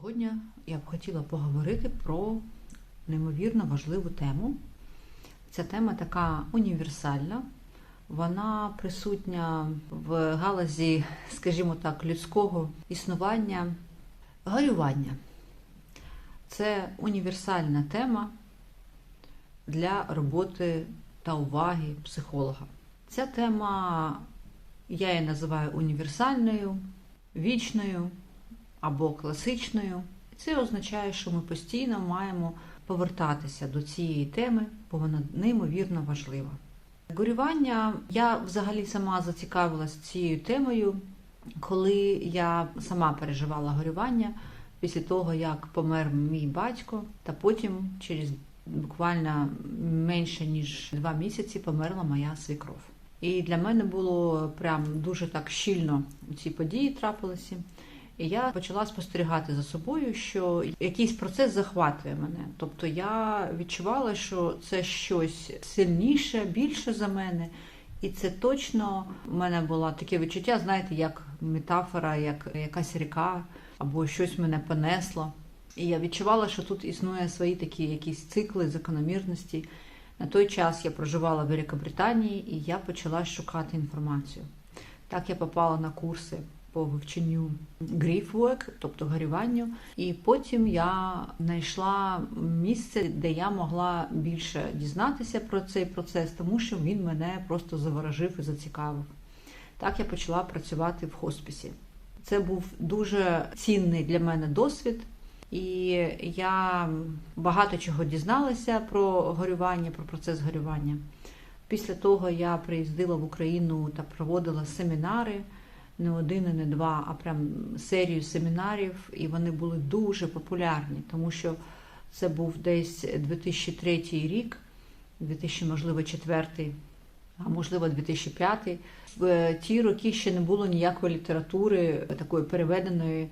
Сьогодні я б хотіла поговорити про неймовірно важливу тему. Ця тема така універсальна, вона присутня в галузі, скажімо так, людського існування, горювання. Це універсальна тема для роботи та уваги психолога. Ця тема, я її називаю універсальною, вічною або класичною. Це означає, що ми постійно маємо повертатися до цієї теми, бо вона неймовірно важлива. Горювання я взагалі сама зацікавилась цією темою, коли я сама переживала горювання після того, як помер мій батько, та потім через буквально менше ніж два місяці померла моя свікров. І для мене було прям дуже так щільно ці події трапилися. І я почала спостерігати за собою, що якийсь процес захватує мене. Тобто я відчувала, що це щось сильніше, більше за мене. І це точно в мене було таке відчуття, знаєте, як метафора, як якась ріка або щось мене понесло. І я відчувала, що тут існує свої такі якісь цикли, закономірності. На той час я проживала в Великобританії і я почала шукати інформацію. Так я попала на курси по вивченню grief-work, тобто горюванню. І потім я знайшла місце, де я могла більше дізнатися про цей процес, тому що він мене просто заворожив і зацікавив. Так я почала працювати в хоспісі. Це був дуже цінний для мене досвід. І я багато чого дізналася про горювання, про процес горювання. Після того я приїздила в Україну та проводила семінари, не один і не два, а прям серію семінарів, і вони були дуже популярні, тому що це був десь 2003 рік, 2000, можливо, 2004, а можливо, 2005. В ті роки ще не було ніякої літератури такої переведеної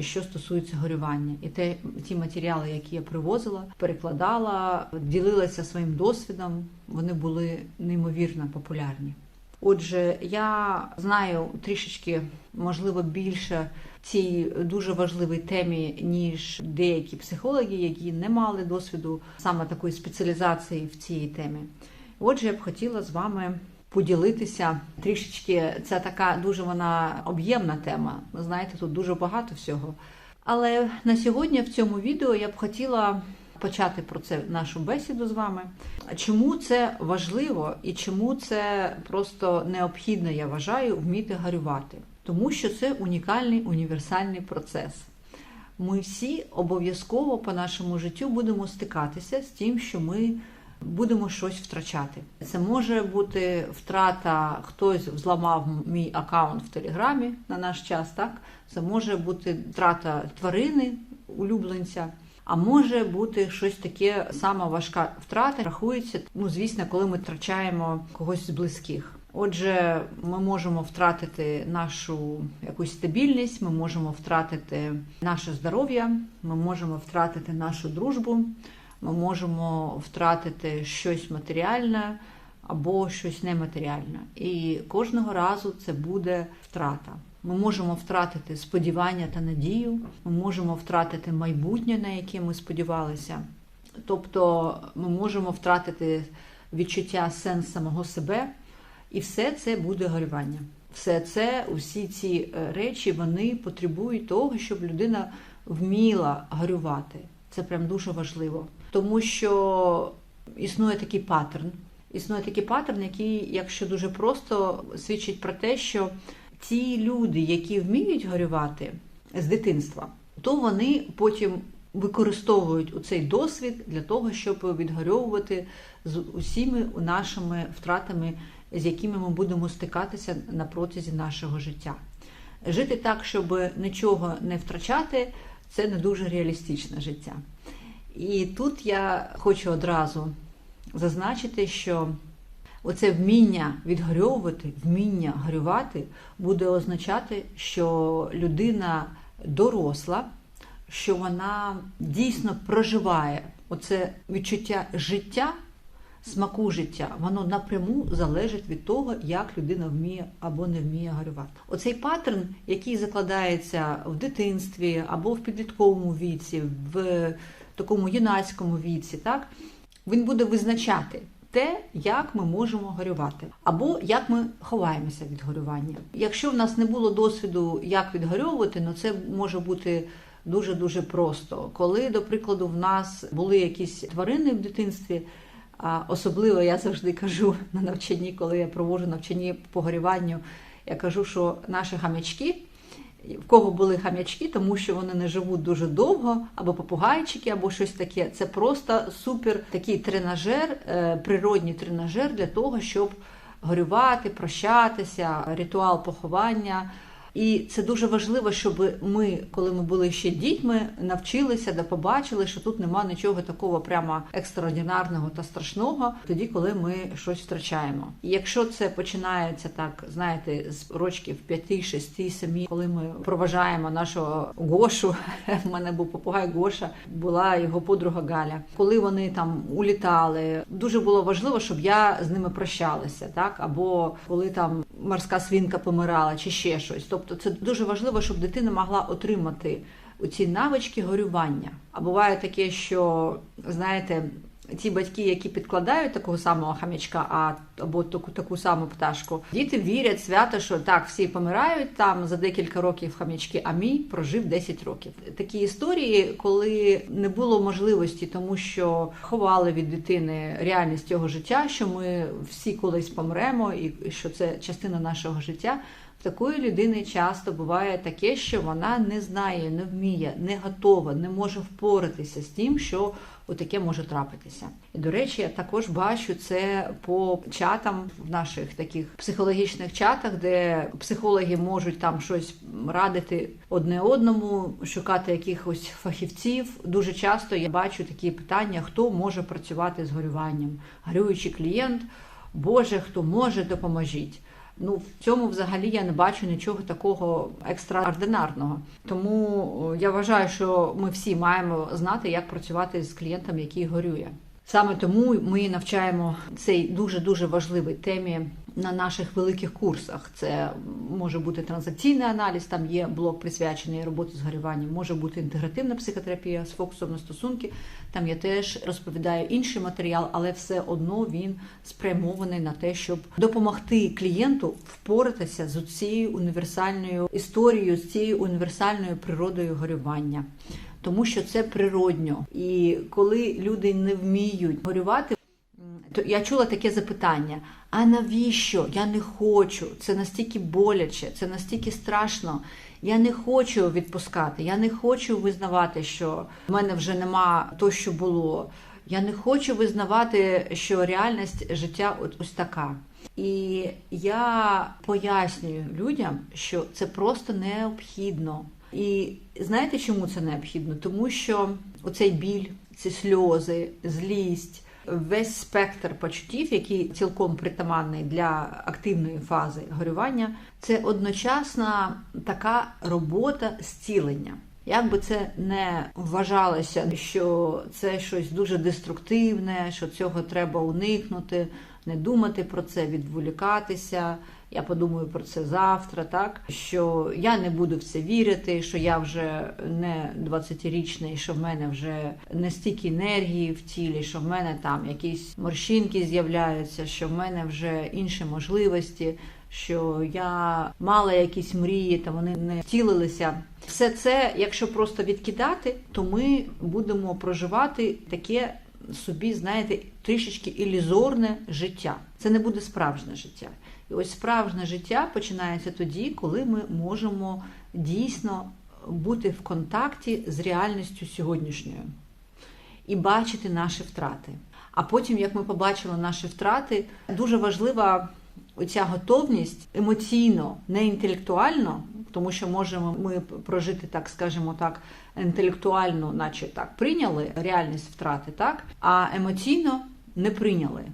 що стосується горювання, і те ті матеріали, які я привозила, перекладала, ділилася своїм досвідом. Вони були неймовірно популярні. Отже, я знаю трішечки, можливо, більше цій дуже важливій темі, ніж деякі психологи, які не мали досвіду саме такої спеціалізації в цій темі. Отже, я б хотіла з вами поділитися трішечки. Це така дуже вона об'ємна тема. Ви знаєте, тут дуже багато всього. Але на сьогодні в цьому відео я б хотіла почати про це нашу бесіду з вами. Чому це важливо і чому це просто необхідно, я вважаю, вміти горювати? Тому що це унікальний універсальний процес. Ми всі обов'язково по нашому життю будемо стикатися з тим, що ми будемо щось втрачати. Це може бути втрата, хтось взламав мій аккаунт в Телеграмі на наш час. Так, це може бути втрата тварини, улюбленця. А може бути щось таке сама важка втрата, рахується, ну звісно, коли ми втрачаємо когось з близьких. Отже, ми можемо втратити нашу якусь стабільність, ми можемо втратити наше здоров'я, ми можемо втратити нашу дружбу, ми можемо втратити щось матеріальне або щось нематеріальне. І кожного разу це буде втрата. Ми можемо втратити сподівання та надію, ми можемо втратити майбутнє, на яке ми сподівалися. Тобто ми можемо втратити відчуття сенс самого себе, і все це буде горювання. Все це, усі ці речі, вони потребують того, щоб людина вміла горювати. Це прям дуже важливо, тому що існує такий паттерн. Існує такий паттерн, який, якщо дуже просто, свідчить про те, що ті люди, які вміють горювати з дитинства, то вони потім використовують у цей досвід для того, щоб відгорьовувати з усіми нашими втратами, з якими ми будемо стикатися на протязі нашого життя. Жити так, щоб нічого не втрачати, це не дуже реалістичне життя. І тут я хочу одразу зазначити, що оце вміння відгорьовувати, вміння горювати буде означати, що людина доросла, що вона дійсно проживає оце відчуття життя смаку життя, воно напряму залежить від того, як людина вміє або не вміє горювати. Оцей паттерн, який закладається в дитинстві або в підлітковому віці, в такому юнацькому віці, так він буде визначати. Те, як ми можемо горювати, або як ми ховаємося від горювання. Якщо в нас не було досвіду, як відгорювати, ну це може бути дуже дуже просто. Коли, до прикладу, в нас були якісь тварини в дитинстві, а особливо я завжди кажу на навчанні, коли я проводжу навчання по горюванню, я кажу, що наші хам'ячки. В кого були хам'ячки, тому що вони не живуть дуже довго, або попугайчики, або щось таке. Це просто супер такий тренажер, е, природній тренажер для того, щоб горювати, прощатися, ритуал поховання. І це дуже важливо, щоб ми, коли ми були ще дітьми, навчилися да побачили, що тут нема нічого такого прямо екстраординарного та страшного, тоді, коли ми щось втрачаємо. І якщо це починається так, знаєте, з рочків 5, 6, 7, коли ми проважаємо нашого Гошу, в мене був попугай Гоша, була його подруга Галя. Коли вони там улітали, дуже було важливо, щоб я з ними прощалася, так або коли там морська свинка помирала, чи ще щось. Тобто це дуже важливо, щоб дитина могла отримати ці навички горювання. А буває таке, що знаєте. Ті батьки, які підкладають такого самого хам'ячка, а або таку таку саму пташку, діти вірять свято, що так всі помирають там за декілька років хам'ячки, а мій прожив 10 років. Такі історії, коли не було можливості, тому що ховали від дитини реальність його життя, що ми всі колись помремо, і що це частина нашого життя. В такої людини часто буває таке, що вона не знає, не вміє, не готова, не може впоратися з тим, що отаке може трапитися. І до речі, я також бачу це по чатам в наших таких психологічних чатах, де психологи можуть там щось радити одне одному, шукати якихось фахівців. Дуже часто я бачу такі питання: хто може працювати з горюванням? Горюючий клієнт, Боже, хто може, допоможіть. Ну, в цьому взагалі я не бачу нічого такого екстраординарного. Тому я вважаю, що ми всі маємо знати, як працювати з клієнтом, який горює. Саме тому ми навчаємо цей дуже дуже важливій темі на наших великих курсах. Це може бути транзакційний аналіз, там є блок присвячений роботі з горюванням, може бути інтегративна психотерапія з фокусом на стосунки. Там я теж розповідаю інший матеріал, але все одно він спрямований на те, щоб допомогти клієнту впоратися з цією універсальною історією, з цією універсальною природою горювання. Тому що це природньо, і коли люди не вміють горювати, то я чула таке запитання: а навіщо? Я не хочу. Це настільки боляче, це настільки страшно. Я не хочу відпускати, я не хочу визнавати, що в мене вже нема то, що було. Я не хочу визнавати, що реальність життя ось така. І я пояснюю людям, що це просто необхідно. І знаєте, чому це необхідно? Тому що оцей біль, ці сльози, злість, весь спектр почуттів, який цілком притаманний для активної фази горювання, це одночасна така робота зцілення. Як би це не вважалося, що це щось дуже деструктивне, що цього треба уникнути, не думати про це, відволікатися. Я подумаю про це завтра, так що я не буду в це вірити, що я вже не 20-річний, що в мене вже не стільки енергії в тілі, що в мене там якісь морщинки з'являються, що в мене вже інші можливості, що я мала якісь мрії, та вони не втілилися. Все це, якщо просто відкидати, то ми будемо проживати таке собі, знаєте, трішечки ілюзорне життя. Це не буде справжнє життя. І ось справжнє життя починається тоді, коли ми можемо дійсно бути в контакті з реальністю сьогоднішньою і бачити наші втрати. А потім, як ми побачили наші втрати, дуже важлива оця готовність емоційно, не інтелектуально, тому що можемо ми прожити, так скажімо так, інтелектуально, наче так, прийняли реальність втрати, так, а емоційно не прийняли.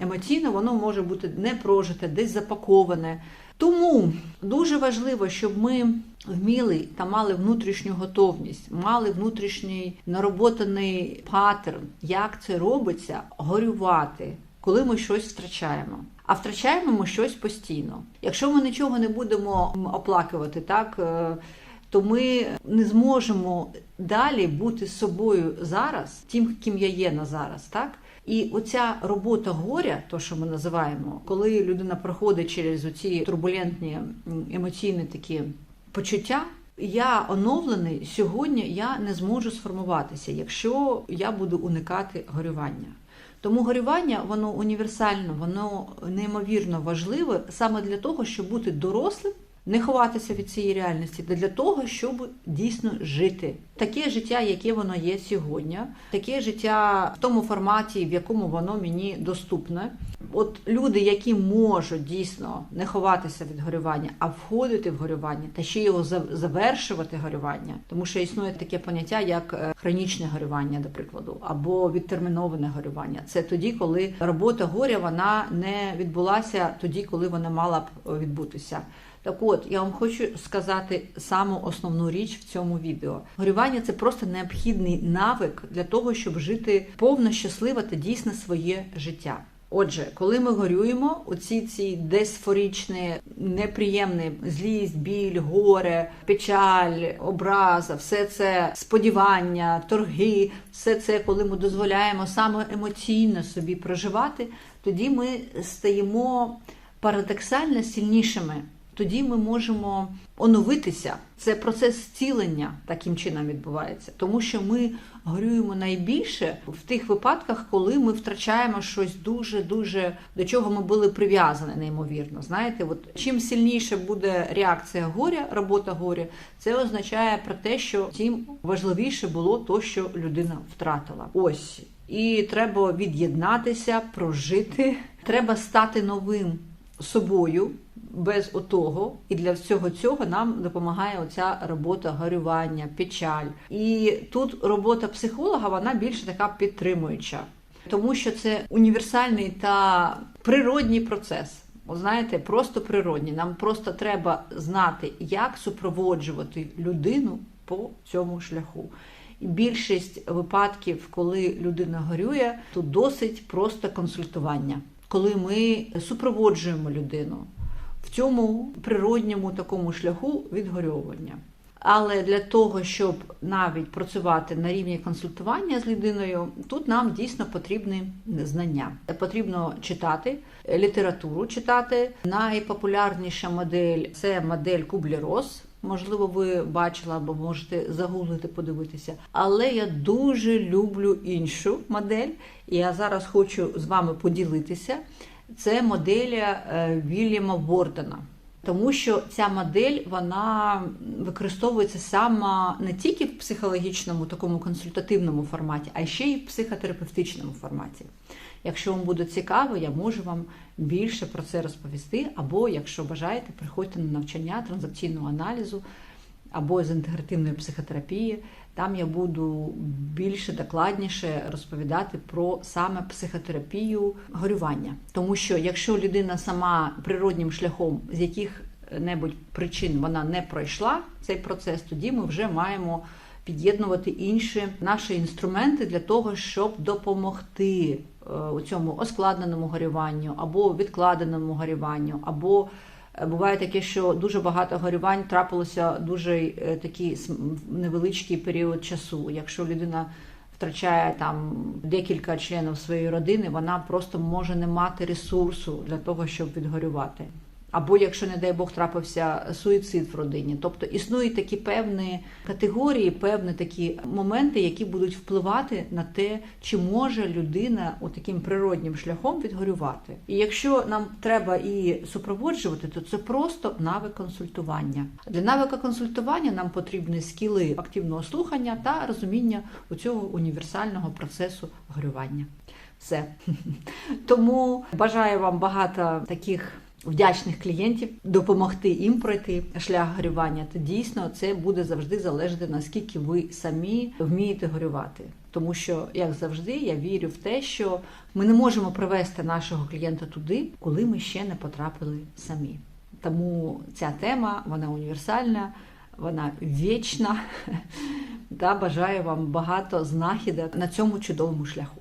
Емоційно воно може бути не прожите, десь запаковане. Тому дуже важливо, щоб ми вміли та мали внутрішню готовність, мали внутрішній нароботаний паттерн, як це робиться, горювати коли ми щось втрачаємо. А втрачаємо ми щось постійно. Якщо ми нічого не будемо оплакувати, так е, то ми не зможемо далі бути собою зараз, тим, ким я є на зараз, так. І оця робота горя, то що ми називаємо, коли людина проходить через оці турбулентні емоційні такі почуття. Я оновлений сьогодні. Я не зможу сформуватися, якщо я буду уникати горювання. Тому горювання воно універсально, воно неймовірно важливе саме для того, щоб бути дорослим, не ховатися від цієї реальності, для того, щоб дійсно жити. Таке життя, яке воно є сьогодні, таке життя в тому форматі, в якому воно мені доступне. От люди, які можуть дійсно не ховатися від горювання, а входити в горювання та ще його завершувати горювання, тому що існує таке поняття, як е, хронічне горювання, до прикладу, або відтерміноване горювання. Це тоді, коли робота горя вона не відбулася тоді, коли вона мала б відбутися. Так от, я вам хочу сказати саму основну річ в цьому відео. Горювання це просто необхідний навик для того, щоб жити повно щасливе та дійсне своє життя. Отже, коли ми горюємо, оці ці десфорічні, неприємні злість, біль, горе, печаль, образа, все це сподівання, торги, все це, коли ми дозволяємо саме емоційно собі проживати, тоді ми стаємо парадоксально сильнішими тоді ми можемо оновитися. Це процес зцілення таким чином відбувається, тому що ми горюємо найбільше в тих випадках, коли ми втрачаємо щось дуже дуже до чого ми були прив'язані, неймовірно. Знаєте, от чим сильніше буде реакція горя, робота горя, це означає про те, що тим важливіше було то, що людина втратила. Ось і треба від'єднатися, прожити. Треба стати новим собою без отого, і для всього цього нам допомагає оця робота горювання, печаль. І тут робота психолога вона більше така підтримуюча, тому що це універсальний та природній процес. Знаєте, просто природній. Нам просто треба знати, як супроводжувати людину по цьому шляху. І більшість випадків, коли людина горює, тут досить просто консультування, коли ми супроводжуємо людину в цьому природньому такому шляху відгорьовування. Але для того, щоб навіть працювати на рівні консультування з людиною, тут нам дійсно потрібні знання. Потрібно читати літературу, читати. Найпопулярніша модель це модель Кублі-Рос. Можливо, ви бачили або можете загуглити, подивитися. Але я дуже люблю іншу модель, і я зараз хочу з вами поділитися це модель е, Вільяма Вордена. Тому що ця модель вона використовується саме не тільки в психологічному такому консультативному форматі, а ще й в психотерапевтичному форматі. Якщо вам буде цікаво, я можу вам більше про це розповісти. Або, якщо бажаєте, приходьте на навчання транзакційного аналізу або з інтегративної психотерапії. Там я буду більше докладніше розповідати про саме психотерапію горювання. Тому що якщо людина сама природнім шляхом з яких-небудь причин вона не пройшла цей процес, тоді ми вже маємо під'єднувати інші наші інструменти для того, щоб допомогти е, у цьому оскладненому горюванню або відкладеному горюванню, або буває таке, що дуже багато горювань трапилося дуже е, такий невеличкий період часу. Якщо людина втрачає там декілька членів своєї родини, вона просто може не мати ресурсу для того, щоб відгорювати або якщо, не дай Бог, трапився суїцид в родині. Тобто існують такі певні категорії, певні такі моменти, які будуть впливати на те, чи може людина таким природнім шляхом відгорювати. І якщо нам треба і супроводжувати, то це просто навик консультування. Для навика консультування нам потрібні скіли активного слухання та розуміння у цього універсального процесу горювання. Все тому бажаю вам багато таких вдячних клієнтів, допомогти їм пройти шлях горювання, то дійсно це буде завжди залежати, наскільки ви самі вмієте горювати. Тому що, як завжди, я вірю в те, що ми не можемо привести нашого клієнта туди, коли ми ще не потрапили самі. Тому ця тема вона універсальна, вона вічна та бажаю вам багато знахідок на цьому чудовому шляху.